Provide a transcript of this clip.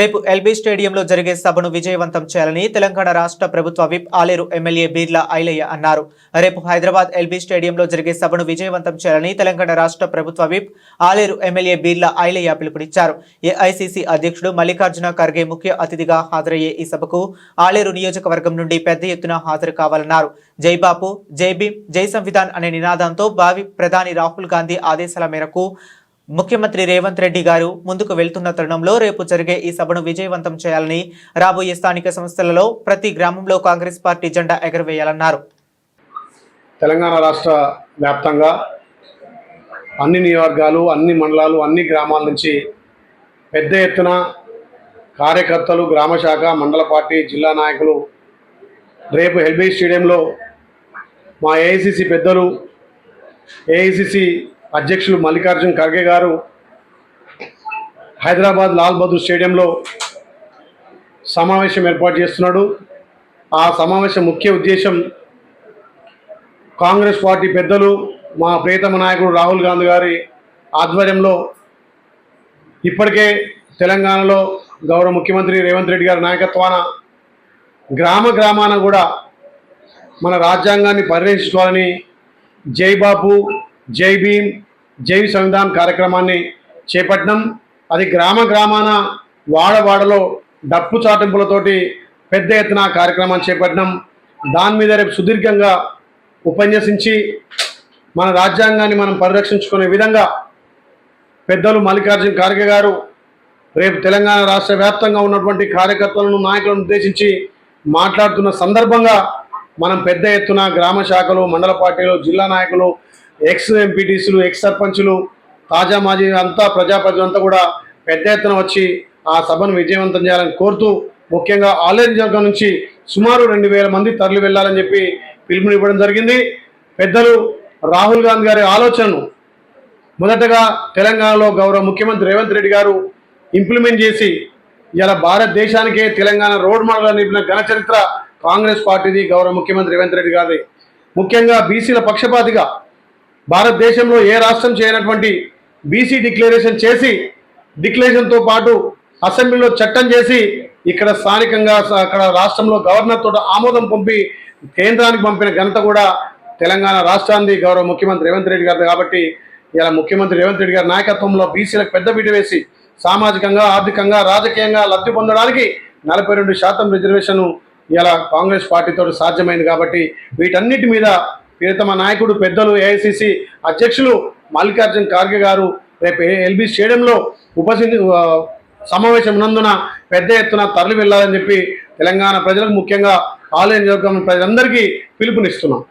రేపు ఎల్బీ స్టేడియంలో జరిగే సభను విజయవంతం చేయాలని తెలంగాణ రాష్ట్ర ప్రభుత్వ విప్ ఆలేరు ఎమ్మెల్యే బీర్లా ఐలయ్య అన్నారు. రేపు హైదరాబాద్ ఎల్బీ స్టేడియంలో జరిగే సభను విజయవంతం చేయాలని తెలంగాణ రాష్ట్ర ప్రభుత్వ విప్ ఆలేరు ఎమ్మెల్యే బీర్లా ఐలయ్య పిలుపునిచ్చారు. ఏఐసిసి అధ్యక్షుడు మల్లికార్జున ఖర్గే ముఖ్య అతిథిగా హాజరయ్యే ఈ సభకు ఆలేరు నియోజకవర్గం నుండి పెద్ద ఎత్తున హాజరు కావాలన్నారు. జై బాపు జై జై సంవిధాన్ అనే నినాదంతో భావి ప్రధాని రాహుల్ గాంధీ ఆదేశాల మేరకు ముఖ్యమంత్రి రేవంత్ రెడ్డి గారు ముందుకు వెళ్తున్న తరుణంలో రేపు జరిగే ఈ సభను విజయవంతం చేయాలని రాబోయే స్థానిక సంస్థలలో ప్రతి గ్రామంలో కాంగ్రెస్ పార్టీ జెండా ఎగరవేయాలన్నారు. తెలంగాణ రాష్ట్ర వ్యాప్తంగా అన్ని నియోజకవర్గాలు అన్ని మండలాలు అన్ని గ్రామాల నుంచి పెద్ద ఎత్తున కార్యకర్తలు గ్రామ శాఖ మండల పార్టీ జిల్లా నాయకులు రేపు హెల్బీ స్టేడియంలో మా ఏఐసిసి పెద్దలు ఏఐసిసి అధ్యక్షులు మల్లికార్జున్ ఖర్గే గారు హైదరాబాద్ లాల్ బహదూర్ స్టేడియంలో సమావేశం ఏర్పాటు చేస్తున్నాడు. ఆ సమావేశం ముఖ్య ఉద్దేశం కాంగ్రెస్ పార్టీ పెద్దలు మా ప్రియతమ నాయకుడు రాహుల్ గాంధీ గారి ఆధ్వర్యంలో ఇప్పటికే తెలంగాణలో గౌరవ ముఖ్యమంత్రి రేవంత్ రెడ్డి గారి నాయకత్వాన గ్రామ గ్రామాన కూడా మన రాజ్యాంగాన్ని పరిరక్షించుకోవాలని జై బాపు జై భీమ్ జైవి సంవిధాన్ కార్యక్రమాన్ని చేపట్టడం అది గ్రామ గ్రామాన వాడవాడలో డప్పు చాటింపులతోటి పెద్ద ఎత్తున కార్యక్రమాన్ని చేపట్టడం దాని మీద రేపు సుదీర్ఘంగా ఉపన్యసించి మన రాజ్యాంగాన్ని మనం పరిరక్షించుకునే విధంగా పెద్దలు మల్లికార్జున ఖార్గే గారు రేపు తెలంగాణ రాష్ట్ర వ్యాప్తంగా ఉన్నటువంటి కార్యకర్తలను నాయకులను ఉద్దేశించి మాట్లాడుతున్న సందర్భంగా మనం పెద్ద ఎత్తున గ్రామ శాఖలు మండల పార్టీలు జిల్లా నాయకులు ఎక్స్ ఎంపీటీసీలు ఎక్స్ సర్పంచులు తాజా మాజీ అంతా ప్రజాప్రతినిధులు అంతా కూడా పెద్ద ఎత్తున వచ్చి ఆ సభను విజయవంతం చేయాలని కోరుతూ ముఖ్యంగా ఆలయ నుంచి సుమారు రెండు వేల మంది తరలి వెళ్ళాలని చెప్పి పిలుపునివ్వడం జరిగింది. పెద్దలు రాహుల్ గాంధీ గారి ఆలోచనను మొదటగా తెలంగాణలో గౌరవ ముఖ్యమంత్రి రేవంత్ రెడ్డి గారు ఇంప్లిమెంట్ చేసి ఇలా భారతదేశానికే తెలంగాణ రోడ్ మోడల్ నిలిపిన ఘనచరిత్ర కాంగ్రెస్ పార్టీది గౌరవ ముఖ్యమంత్రి రేవంత్ రెడ్డి గారి ముఖ్యంగా బీసీల పక్షపాతిగా భారతదేశంలో ఏ రాష్ట్రం చేయనటువంటి బీసీ డిక్లరేషన్ చేసి డిక్లరేషన్తో పాటు అసెంబ్లీలో చట్టం చేసి ఇక్కడ స్థానికంగా స- అక్కడ రాష్ట్రంలో గవర్నర్ తోట ఆమోదం పంపి కేంద్రానికి పంపిన ఘనత కూడా తెలంగాణ రాష్ట్రానికి గౌరవ ముఖ్యమంత్రి రేవంత్ రెడ్డి గారు కాబట్టి ఇలా ముఖ్యమంత్రి రేవంత్ రెడ్డి గారి నాయకత్వంలో బీసీలకు పెద్దపీట వేసి సామాజికంగా ఆర్థికంగా రాజకీయంగా లబ్ధి పొందడానికి నలభై రెండు శాతం రిజర్వేషన్ ఇలా కాంగ్రెస్ పార్టీతో సాధ్యమైంది కాబట్టి వీటన్నిటి మీద ప్రియతమ నాయకుడు పెద్దలు ఏఐసిసి అధ్యక్షులు మల్లికార్జున్ ఖార్గే గారు రేపు ఎల్బీ స్టేడియంలో ఉపసి సమావేశం ఉన్నందున పెద్ద ఎత్తున తరలి వెళ్ళాలని చెప్పి తెలంగాణ ప్రజలకు ముఖ్యంగా ఆలయ నియోజకవర్గం ప్రజలందరికీ పిలుపునిస్తున్నాం.